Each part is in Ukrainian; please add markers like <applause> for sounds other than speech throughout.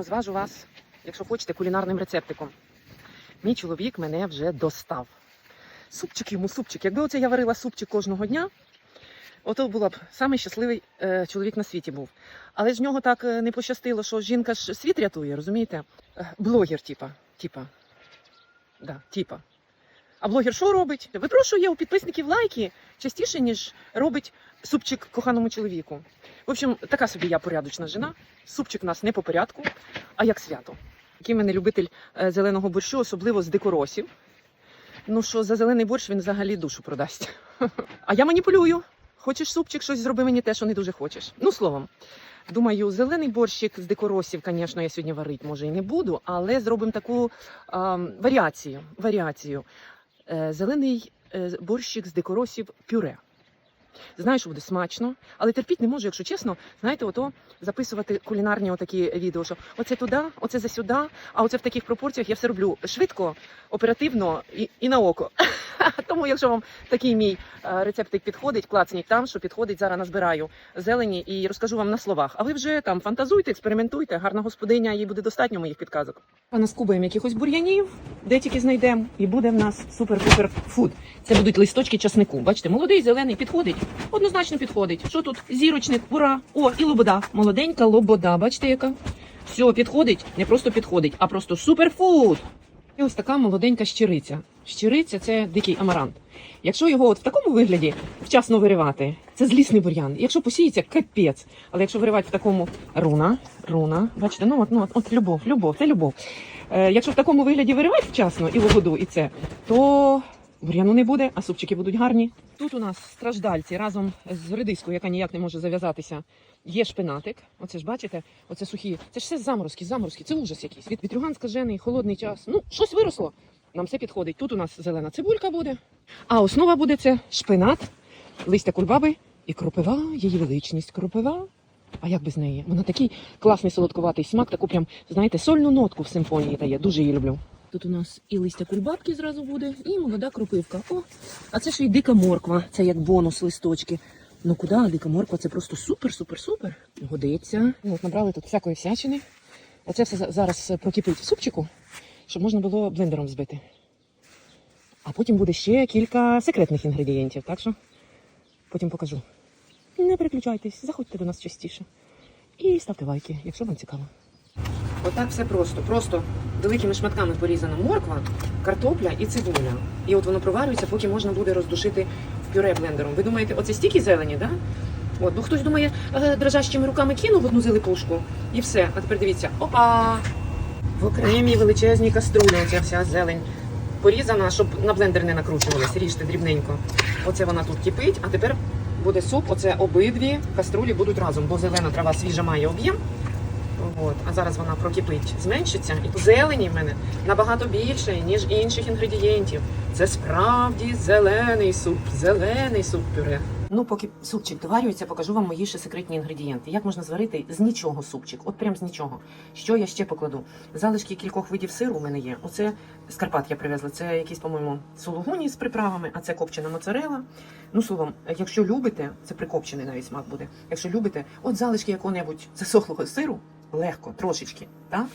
розважу вас, якщо хочете, кулінарним рецептиком. Мій чоловік мене вже достав. Супчик йому, супчик. Якби оце я варила супчик кожного дня, ото була б самий щасливий е, чоловік на світі був. Але ж нього так е, не пощастило, що жінка ж світ рятує, розумієте? Е, Блогер, типа. типа. Да, типа. А блогер що робить? Випрошує у підписників лайки частіше, ніж робить супчик коханому чоловіку. В общем, така собі я порядочна жена. Супчик у нас не по порядку, а як свято. Який мене любитель е, зеленого борщу, особливо з дикоросів. Ну що за зелений борщ він взагалі душу продасть. <laughs> А я маніпулюю. Хочеш супчик, щось зроби мені те, що не дуже хочеш. Ну, словом, думаю, зелений борщик з дикоросів, звісно, я сьогодні варити може і не буду, але зробимо таку а, варіацію. варіацію. Е, зелений е, борщик з дикоросів пюре. Знаю, що буде смачно, але терпіть не можу, якщо чесно, знаєте, ото записувати кулінарні отакі відео, що оце туди, оце за сюди, а оце в таких пропорціях я все роблю швидко, оперативно і, і на око. <laughs> Тому, якщо вам такий мій е, рецептик підходить, клацніть там, що підходить, зараз назбираю зелені і розкажу вам на словах. А ви вже там фантазуйте, експериментуйте. Гарна господиня, їй буде достатньо моїх підказок. А наскубаємо якихось бур'янів, де тільки знайдемо, і буде в нас супер-пупер фуд. Це будуть листочки часнику. Бачите, молодий, зелений підходить. Однозначно підходить. Що тут? Зірочник, ура! О, і лобода. Молоденька лобода. Бачите, яка? Все, підходить, не просто підходить, а просто суперфуд. І ось така молоденька щириця. Щириця це дикий амарант. Якщо його от в такому вигляді вчасно виривати, це злісний бур'ян. Якщо посіється, капець. Але якщо виривати в такому руна, руна, бачите, ну от, ну от, от любов, любов, це любов. Е, якщо в такому вигляді виривати вчасно і логоду, і це, то бур'яну не буде, а супчики будуть гарні. Тут у нас страждальці разом з редискою, яка ніяк не може зав'язатися. Є шпинатик. Оце ж бачите, оце сухі. Це ж все заморозки, заморозки. Це ужас якийсь. Від вітрюган скажений, холодний час. Ну, щось виросло. Нам все підходить. Тут у нас зелена цибулька буде. А основа буде це шпинат, листя кульбаби і кропива, її величність кропива. А як без неї? Вона такий класний солодкуватий смак, таку прям, знаєте, сольну нотку в симфонії дає. Дуже її люблю. Тут у нас і листя кульбабки зразу буде, і молода кропивка. О, а це ще й дика морква. Це як бонус листочки. Ну куди дика морква? Це просто супер, супер, супер. Годиться. От набрали тут всякої всячини. Оце все зараз прокипить в супчику, щоб можна було блендером збити. А потім буде ще кілька секретних інгредієнтів, так що потім покажу. Не переключайтесь, заходьте до нас частіше. І ставте лайки, якщо вам цікаво. Отак все просто. Просто великими шматками порізана морква, картопля і цибуля. І от воно проварюється, поки можна буде роздушити в пюре блендером. Ви думаєте, оце стільки зелені, да? От, бо хтось думає, е, дрожащими руками кинув одну зелепушку і все. А тепер дивіться, опа! В окремій величезній каструлі оця вся зелень порізана, щоб на блендер не накручувалась, ріжте дрібненько. Оце вона тут кипить, а тепер буде суп. Оце обидві каструлі будуть разом, бо зелена трава свіжа має об'єм. От, а зараз вона прокипить, зменшиться. І зелені в мене набагато більше, ніж інших інгредієнтів. Це справді зелений суп, зелений суп пюре. Ну, поки супчик доварюється, покажу вам мої ще секретні інгредієнти. Як можна зварити з нічого супчик, от прям з нічого. Що я ще покладу? Залишки кількох видів сиру у мене є. Оце з Карпат я привезла. Це якісь, по-моєму, сулугуні з приправами, а це копчена моцарела. Ну, словом, якщо любите, це прикопчений навіть смак буде. Якщо любите, от залишки якого-небудь засохлого сиру, легко, трошечки. Так?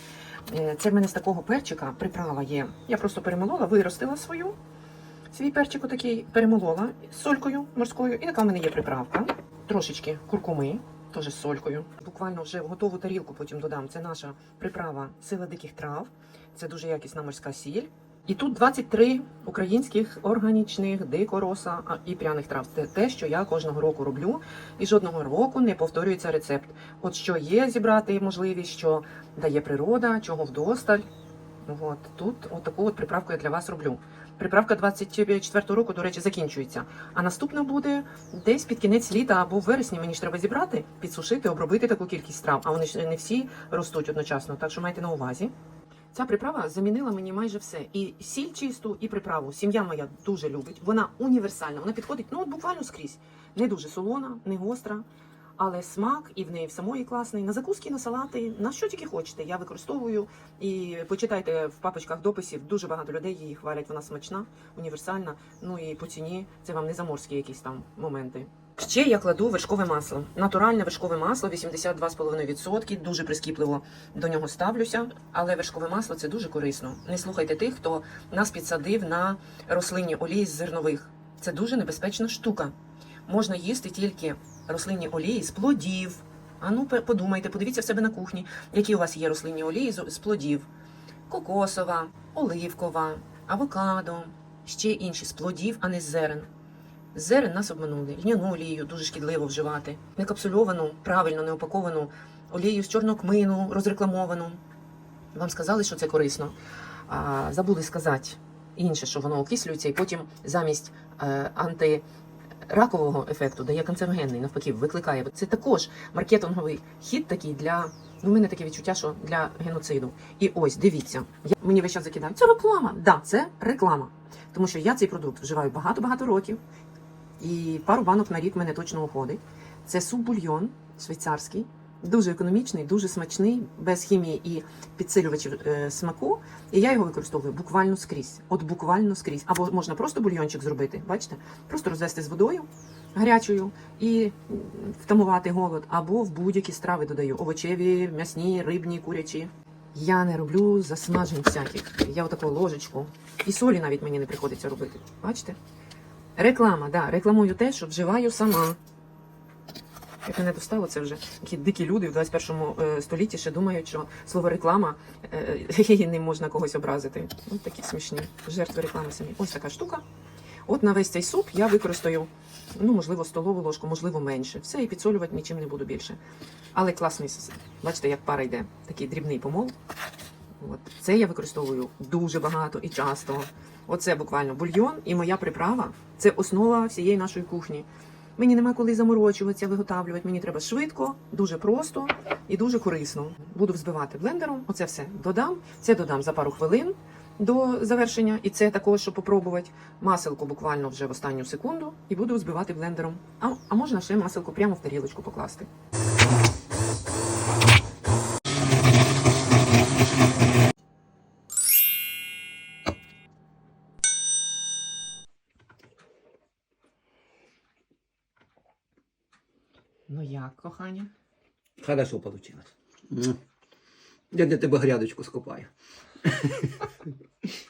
Е, Це в мене з такого перчика приправа є. Я просто перемолола, виростила свою. Свій перчик такий перемолола з солькою морською. І така в мене є приправка. Трошечки куркуми, теж з солькою. Буквально вже в готову тарілку потім додам. Це наша приправа сила диких трав. Це дуже якісна морська сіль. І тут 23 українських органічних дикороса і пряних трав. Це те, що я кожного року роблю, і жодного року не повторюється рецепт. От що є зібрати можливість, що дає природа, чого вдосталь. От тут от таку от приправку я для вас роблю. Приправка 24 року, до речі, закінчується. А наступна буде десь під кінець літа або в вересні. Мені ж треба зібрати, підсушити, обробити таку кількість трав. А вони ж не всі ростуть одночасно. Так що майте на увазі. Ця приправа замінила мені майже все. І сіль чисту, і приправу. Сім'я моя дуже любить. Вона універсальна. Вона підходить ну от буквально скрізь. Не дуже солона, не гостра. Але смак і в неї в самої класний. На закуски, на салати, на що тільки хочете. Я використовую і почитайте в папочках дописів. Дуже багато людей її хвалять. Вона смачна, універсальна. Ну і по ціні це вам не заморські якісь там моменти. Ще я кладу вершкове масло. Натуральне вершкове масло 82,5%. Дуже прискіпливо до нього ставлюся. Але вершкове масло це дуже корисно. Не слухайте тих, хто нас підсадив на рослинні олії з зернових. Це дуже небезпечна штука. Можна їсти тільки рослинні олії з плодів. А ну подумайте, подивіться в себе на кухні, які у вас є рослинні олії з плодів: кокосова, оливкова, авокадо, ще інші з плодів, а не з зерен. Зерен нас обманули. Льняну олію дуже шкідливо вживати. Не капсульовану, правильно не упаковану олію з чорного кмину, розрекламовану. Вам сказали, що це корисно. А, забули сказати інше, що воно окислюється, і потім замість е, антиракового ефекту дає канцерогенний, навпаки, викликає. Це також маркетинговий хід такий для. Ну, у мене таке відчуття, що для геноциду. І ось, дивіться, я, мені весь час закидають. Це реклама. Да, це реклама. Тому що я цей продукт вживаю багато-багато років. І пару банок на рік мене точно уходить. Це суп-бульйон швейцарський, дуже економічний, дуже смачний, без хімії і підсилювачів е, смаку. І я його використовую буквально скрізь. От буквально скрізь. Або можна просто бульйончик зробити, бачите? Просто розвести з водою гарячою і втамувати голод, або в будь-які страви додаю: овочеві, м'ясні, рибні, курячі. Я не роблю засмажень всяких. Я отаку ложечку. І солі навіть мені не приходиться робити. Бачите? Реклама, да, рекламую те, що вживаю сама. Як мене достало, це вже такі дикі люди в 21 е, столітті ще думають, що слово реклама е, <laughs> не можна когось образити. Ось такі смішні жертви реклами самі. Ось така штука. От на весь цей суп я використаю, ну, можливо, столову ложку, можливо, менше. Все, і підсолювати нічим не буду більше. Але класний, бачите, як пара йде, такий дрібний помол. От. Це я використовую дуже багато і часто. Оце буквально бульйон і моя приправа. Це основа всієї нашої кухні. Мені нема коли заморочуватися, виготовлювати. Мені треба швидко, дуже просто і дуже корисно. Буду взбивати блендером. Оце все додам. Це додам за пару хвилин до завершення. І це також, щоб попробувати. Маселко буквально вже в останню секунду і буду взбивати блендером. А, а можна ще маселко прямо в тарілочку покласти. Ну як, кохання? Хорошо получилось. М. Я для тебе грядочку скопаю. <laughs>